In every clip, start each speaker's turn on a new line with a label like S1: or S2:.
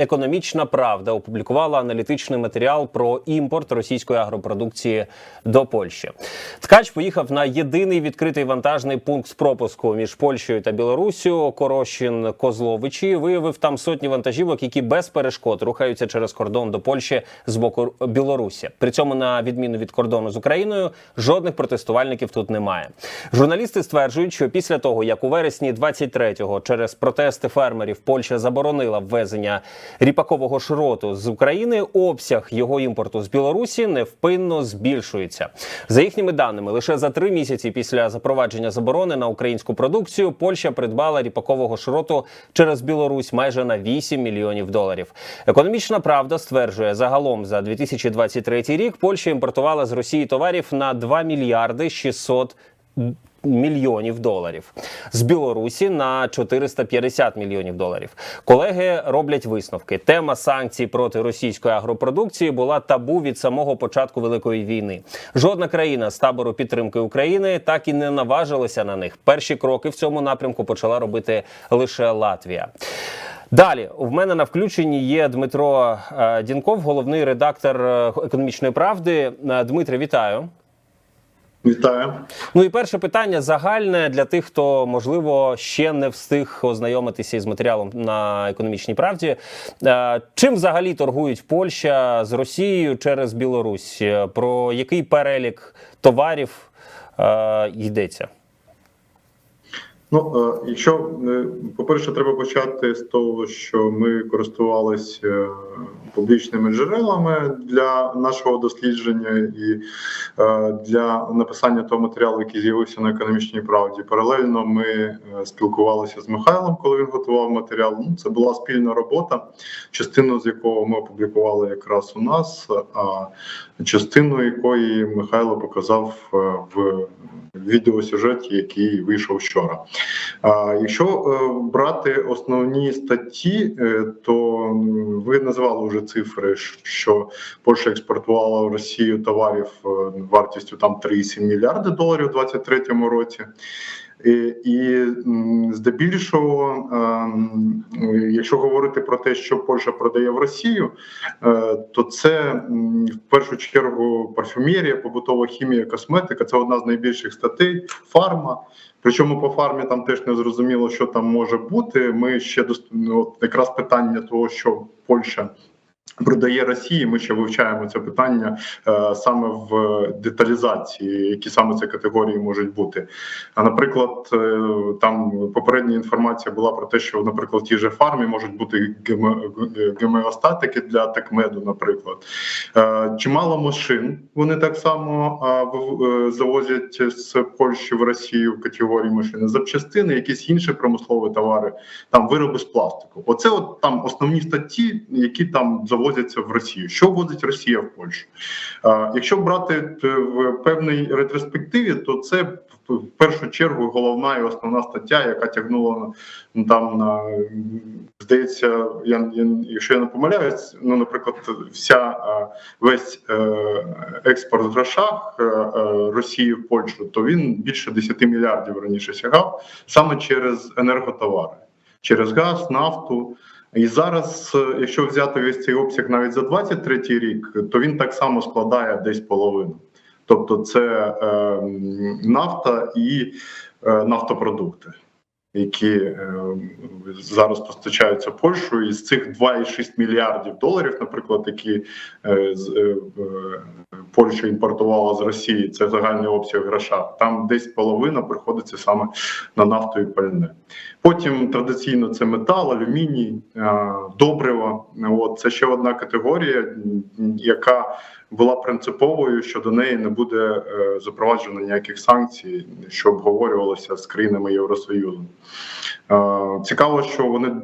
S1: Економічна правда опублікувала аналітичний матеріал про імпорт російської агропродукції до Польщі. Ткач поїхав на єдиний відкритий вантажний пункт з пропуску між Польщею та Білоруссю Корощин Козловичі. Виявив там сотні вантажівок, які без перешкод рухаються через кордон до Польщі з боку Білорусі. При цьому, на відміну від кордону з Україною, жодних протестувальників тут немає. Журналісти стверджують, що після того, як у вересні 23-го через протести фермерів Польща заборонила ввезення ріпакового шроту з України, обсяг його імпорту з Білорусі невпинно збільшується. За їхніми даними, лише за три місяці після запровадження заборони на українську продукцію Польща придбала ріпакового шроту через Білорусь майже на 8 мільйонів доларів. Економічна правда стверджує, загалом за 2023 рік Польща імпортувала з Росії товарів на 2 мільярди 600 мільйонів доларів з Білорусі на 450 мільйонів доларів. Колеги роблять висновки. Тема санкцій проти російської агропродукції була табу від самого початку великої війни. Жодна країна з табору підтримки України так і не наважилася на них. Перші кроки в цьому напрямку почала робити лише Латвія. Далі в мене на включенні є Дмитро е, Дінков, головний редактор е, економічної правди. Е, Дмитре, вітаю.
S2: Вітаю.
S1: Ну і перше питання загальне для тих, хто можливо ще не встиг ознайомитися із матеріалом на економічній правді. Е, Чим взагалі торгують Польща з Росією через Білорусь? Про який перелік товарів е, йдеться?
S2: Ну, е, якщо е, по-перше, треба почати з того, що ми користувалися е, публічними джерелами для нашого дослідження і для написання того матеріалу, який з'явився на економічній правді. Паралельно ми спілкувалися з Михайлом, коли він готував матеріал. Ну, це була спільна робота, частину з якого ми опублікували якраз у нас, а частину якої Михайло показав в відеосюжеті, який вийшов вчора. Якщо е, брати основні статті, е, то ви назвали вже цифри, що Польща експортувала в Росію товарів е, вартістю там 3,7 мільярди доларів у 2023 році. І, і здебільшого, ем, якщо говорити про те, що Польща продає в Росію, е, то це в першу чергу парфюмерія, побутова хімія, косметика це одна з найбільших статей, фарма. Причому по фармі там теж не зрозуміло, що там може бути. Ми ще ну, от якраз питання того, що Польща. Продає Росії, ми ще вивчаємо це питання е, саме в деталізації, які саме це категорії можуть бути. А наприклад, е, там попередня інформація була про те, що, наприклад, в тій же фармі можуть бути гемеостатики для такмеду, наприклад. Е, Чимало машин вони так само е, завозять з Польщі в Росію в категорії машини, запчастини, якісь інші промислові товари, там вироби з пластику. Оце от там основні статті, які там завозяться в Росію. Що ввозить Росія в Польщу? Якщо брати е, в певній ретроспективі, то це в- першу чергу головна і основна стаття, яка тягнула ну, там на здається, я, якщо я не помиляюсь, ну наприклад, вся весь е, експорт грошах е, Росії в Польщу, то він більше 10 мільярдів раніше сягав саме через енерготовари, через газ, нафту. І зараз, е, якщо взяти весь цей обсяг навіть за 23 рік, то він так само складає десь половину. Тобто, це е, нафта і е, нафтопродукти, які е, зараз постачаються Польщею. І з цих 2,6 мільярдів доларів, наприклад, які е, е, Польща імпортувала з Росії, це загальний обсяг гроша. Там десь половина приходиться саме на нафту і пальне. Потім традиційно це метал, алюміній, добрива. От це ще одна категорія, яка була принциповою, що до неї не буде е, запроваджено ніяких санкцій, що обговорювалося з країнами Євросоюзу. Е, Цікаво, що вони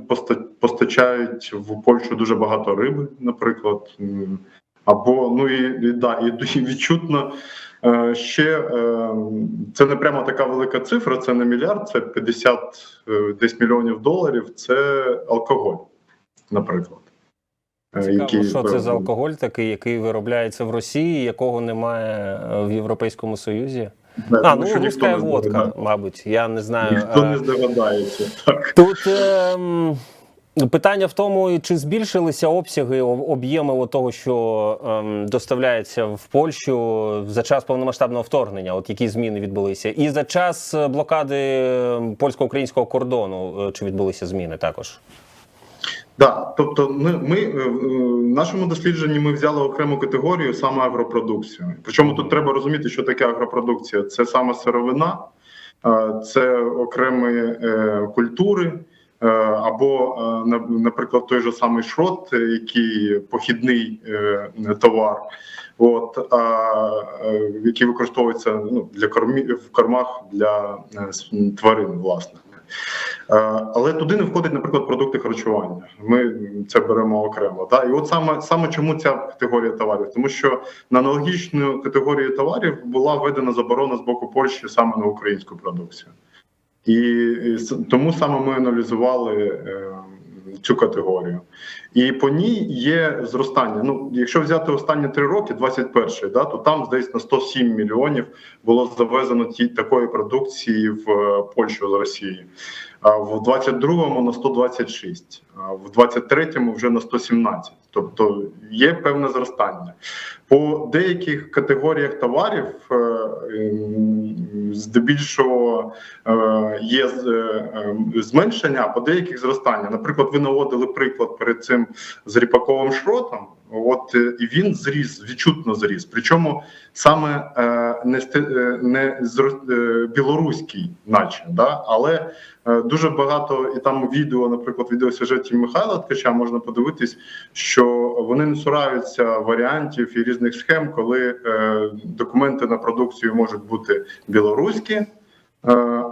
S2: постачають в Польщу дуже багато риби, наприклад. Або ну і, і да, і, відчутно е, ще це не прямо така велика цифра, це не мільярд, це 50 е, десь мільйонів доларів. Це алкоголь, наприклад. Е,
S1: Цікаво, що це за алкоголь такий, який виробляється в Росії, якого немає е, в Європейському Союзі.
S2: Не,
S1: А, ну руська водка, мабуть. Я не знаю.
S2: Ніхто
S1: Е,
S2: не здогадається. Так.
S1: Тут ем, Питання в тому, чи збільшилися обсяги об- об'єми того, що ем, доставляється в Польщу за час повномасштабного вторгнення, от які зміни відбулися, і за час е, блокади ем, польсько-українського кордону, е, чи відбулися зміни також?
S2: Да, тобто, ми, ми е, в нашому дослідженні ми взяли окрему категорію саме агропродукцію. Причому тут треба розуміти, що таке агропродукція. Це саме сировина, е, це окремі е, культури. е, Або, е, наприклад, той же самий шрот, е, який похідний е, товар, от е, який використовується ну, для кормі в кормах для е, тварин, власне. Е, Але туди не входить, наприклад, продукти харчування. Ми це беремо окремо. Да? І от саме саме чому ця категорія товарів? Тому що на аналогічну категорію товарів була введена заборона з боку Польщі саме на українську продукцію. І, тому саме ми аналізували е, цю категорію. І по ній є зростання. Ну, якщо взяти останні три роки, 21-й, да, то там десь на 107 мільйонів було завезено ті такої продукції в е, Польщу з Росії. В 22-му на 126, а в 23-му вже на 117. Тобто є певне зростання. По деяких категоріях товарів е, здебільшого е, є е, зменшення, а по деяких зростання. Наприклад, ви наводили приклад перед цим з ріпаковим шротом. От і він зріс, відчутно зріс. Причому саме не е, не е, білоруський, наче да, але е, дуже багато і там відео, наприклад, відеосюжетів Михайла Ткача можна подивитись, що вони не цураються варіантів і різних схем, коли документи на продукцію можуть бути білоруські.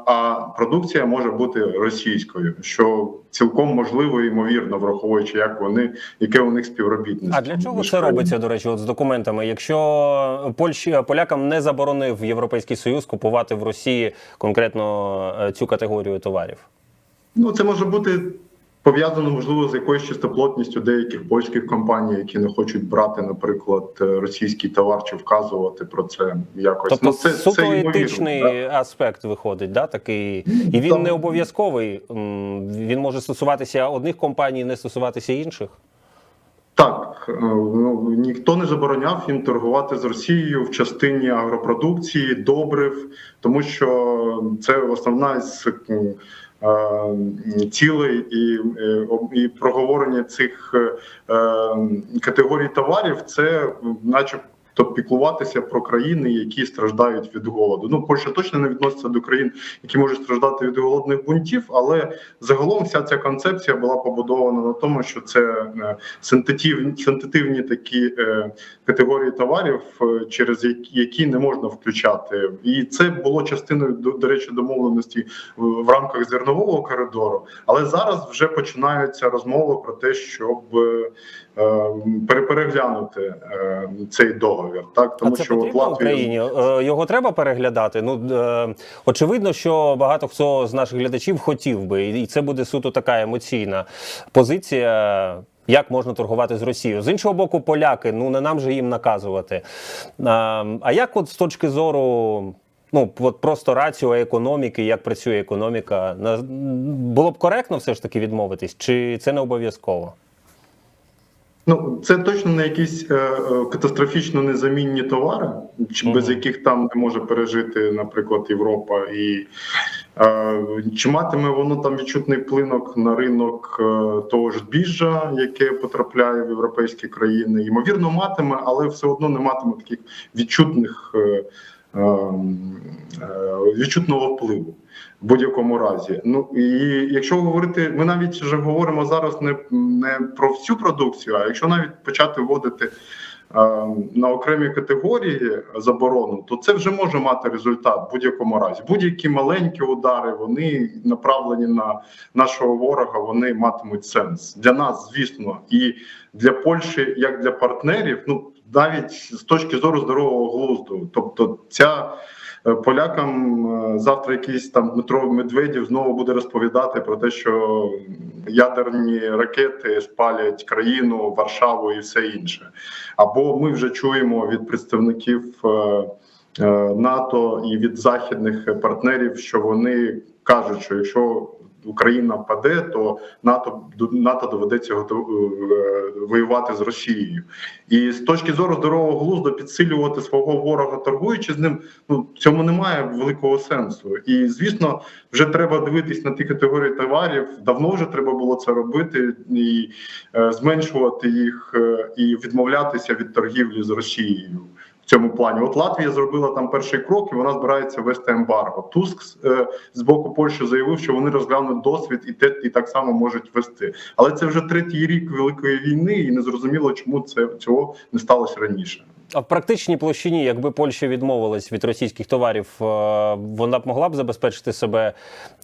S2: А продукція може бути російською, що цілком можливо і ймовірно, враховуючи, як вони, яке у них співробітництво.
S1: А для чого це робиться, до речі, от з документами? Якщо Польщі полякам не заборонив Європейський Союз купувати в Росії конкретно е, цю категорію товарів?
S2: Ну, це може бути пов'язано, можливо, з якоюсь чистоплотністю деяких польських компаній, які не хочуть брати, наприклад, е, російський товар чи вказувати про це якось.
S1: Тобто
S2: ну, це,
S1: суто
S2: це
S1: етичний
S2: да.
S1: аспект виходить, да, такий, і він
S2: Там-
S1: не обов'язковий. Він може стосуватися одних компаній, не стосуватися інших.
S2: Так, е, ну ніхто не забороняв їм торгувати з Росією в частині агропродукції, добрив, тому що це основна з цілей і, е, і проговорення цих е, е, категорій товарів. Це, начебто. Піклуватися про країни, які страждають від голоду. Ну, Польща точно не відноситься до країн, які можуть страждати від голодних бунтів, але загалом вся ця концепція була побудована на тому, що це е, синтетивні, синтетивні такі е, категорії товарів, е, через які, не можна включати, і це було частиною до, до речі домовленості в, рамках зернового коридору. Але зараз вже починаються розмови про те, щоб перепереглянути е, цей договір. Так тому
S1: а це
S2: що от
S1: потрібно
S2: Латвія
S1: Україні? Е, Його треба переглядати. Ну е, очевидно, що багато хто з наших глядачів хотів би, і це буде суто така емоційна позиція. Як можна торгувати з Росією? З іншого боку, поляки, ну не нам же їм наказувати. А, а як, от з точки зору, ну от просто раціо економіки, як працює економіка, на було б коректно все ж таки відмовитись, чи це не обов'язково?
S2: Ну, це точно не якісь е, е, катастрофічно незамінні товари, чи без яких там не може пережити, наприклад, Європа, і е, чи матиме воно там відчутний вплинок на ринок е, того ж збіжжя, яке потрапляє в європейські країни? Ймовірно, матиме, але все одно не матиме таких відчутних е, е, е, відчутного впливу будь-якому разі. Ну і якщо говорити, ми навіть вже говоримо зараз не, не про всю продукцію, а якщо навіть почати вводити. е, На окремі категорії заборону, то це вже може мати результат в будь-якому разі. Будь-які маленькі удари, вони направлені на нашого ворога, вони матимуть сенс для нас, звісно, і для Польщі, як для партнерів, ну навіть з точки зору здорового глузду. Тобто, ця полякам е, завтра якийсь там Дмитро Медведєв знову буде розповідати про те, що ядерні ракети спалять країну, Варшаву і все інше. Або ми вже чуємо від представників е, е, НАТО і від західних партнерів, що вони кажуть, що якщо Україна паде, то НАТО НАТО доведеться е, воювати з Росією. І з точки зору здорового глузду підсилювати свого ворога, торгуючи з ним, ну цьому немає великого сенсу. І звісно, вже треба дивитись на ті категорії товарів. Давно вже треба було це робити і е, зменшувати їх е, і відмовлятися від торгівлі з Росією. В цьому плані, от Латвія зробила там перший крок, і вона збирається вести ембарго. Туск е, з боку Польщі заявив, що вони розглянуть досвід і те і так само можуть вести. Але це вже третій рік великої війни, і не зрозуміло, чому це цього не сталося раніше.
S1: А в практичній площині, якби Польща відмовилась від російських товарів, е, вона б могла б забезпечити себе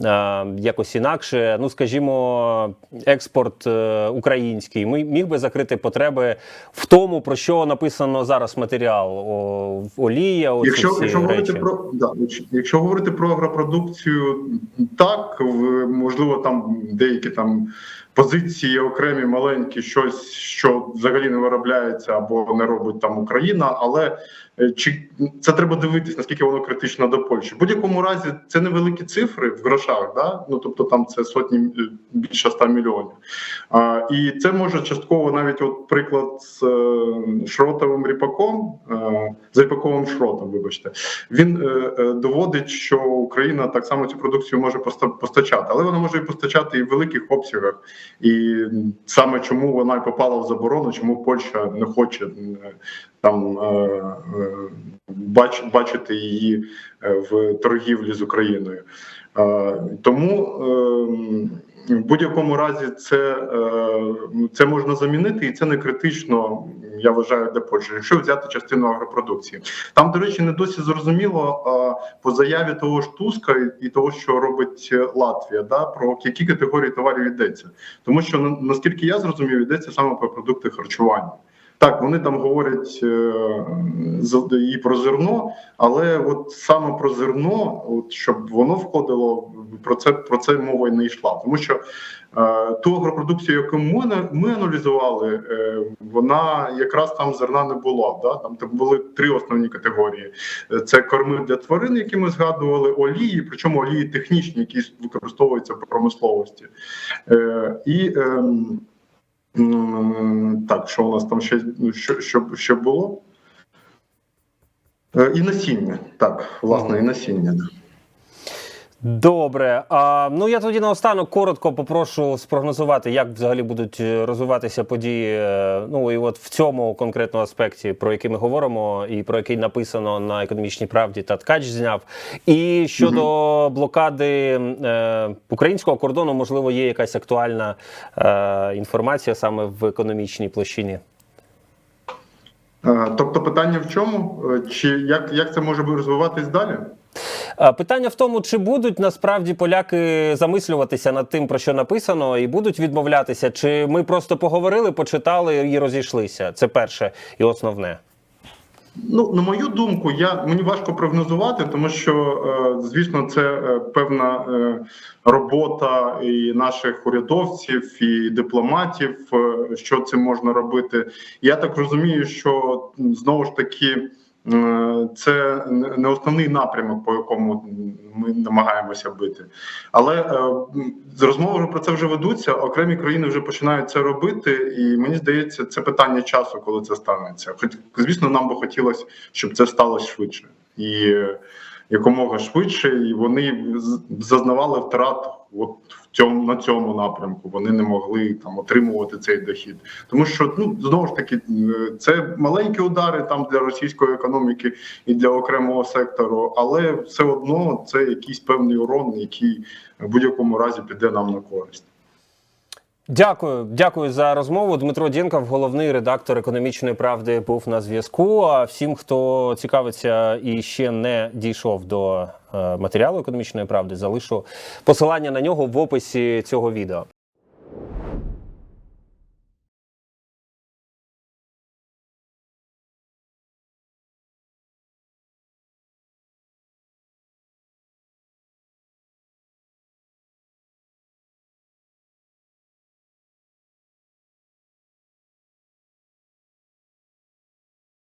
S1: е, якось інакше. Ну, скажімо, експорт е, український ми- міг би закрити потреби в тому, про що написано зараз матеріал. О, олія, оці
S2: Якщо,
S1: всі
S2: якщо говорити про да, якщо- говорити про агропродукцію, так можливо, там деякі там позиції окремі маленькі, щось що взагалі не виробляється або не робить там Україна, але чи це треба дивитись, наскільки воно критично до Польщі? В будь-якому разі це невеликі цифри в грошах, да? ну тобто там це сотні е, більше 100 мільйонів. А, і це може частково навіть от приклад з е, шротовим ріпаком, е, з ріпаковим шротом, вибачте, він е, е, доводить, що Україна так само цю продукцію може постачати, але вона може і постачати і в великих обсягах. І саме чому вона і попала в заборону, чому Польща не хоче е, там е, е, бач, бачити її е, в торгівлі з Україною. Тому е, в будь-якому разі це, це можна замінити, і це не критично. Я вважаю для Польщі, якщо взяти частину агропродукції. Там, до речі, не досі зрозуміло по заяві того ж Туска і- того, що робить Латвія, да про які категорії товарів йдеться, тому що на- наскільки я зрозумів, йдеться саме про продукти харчування. Так, вони там говорять е, і про зерно, але от саме про зерно, от щоб воно входило, про це про це мова й не йшла. Тому що е, ту агропродукцію, яку ми, ми аналізували, е, вона якраз там зерна не було. Да? Там, там були три основні категорії: Е, це корми для тварин, які ми згадували, олії, причому олії технічні, які використовуються в промисловості. Е, і М, Так, що у нас там ще що, що, що було? Е, І насіння. Так, власне, і насіння.
S1: Добре. А, ну я тоді наостанок коротко попрошу спрогнозувати, як взагалі будуть е, розвиватися події. е, Ну і от в цьому конкретному аспекті, про який ми говоримо, і про який написано на економічній правді та ткач зняв. І щодо блокади е, українського кордону, можливо, є якась актуальна е, інформація саме в економічній площині.
S2: Е, Тобто, питання в чому? Чи як, як це може розвиватись далі?
S1: Е, Питання в тому, чи будуть насправді поляки замислюватися над тим, про що написано, і будуть відмовлятися, чи ми просто поговорили, почитали і розійшлися. Це перше і основне.
S2: Ну, на мою думку, я мені важко прогнозувати, тому що, е, звісно, це е, певна робота і наших урядовців, і дипломатів, що це можна робити. Я так розумію, що знову ж таки. Е, Це не основний напрямок, по якому ми намагаємося бити. Але е, з розмови про це вже ведуться. Окремі країни вже починають це робити, і мені здається, це питання часу, коли це станеться. Хоч, звісно, нам би хотілося, щоб це сталося швидше і якомога швидше, і вони зазнавали втрат от в цьому на цьому напрямку. Вони не могли там отримувати цей дохід, тому що ну знову ж таки е, це маленькі удари там для російської економіки і для окремого сектору, але все одно це якийсь певний урон, який в будь-якому разі піде нам на користь.
S1: Дякую, дякую за розмову. Дмитро Дєнков, головний редактор економічної правди, був на зв'язку. А всім, хто цікавиться і ще не дійшов до е, матеріалу економічної правди, залишу посилання на нього в описі цього відео.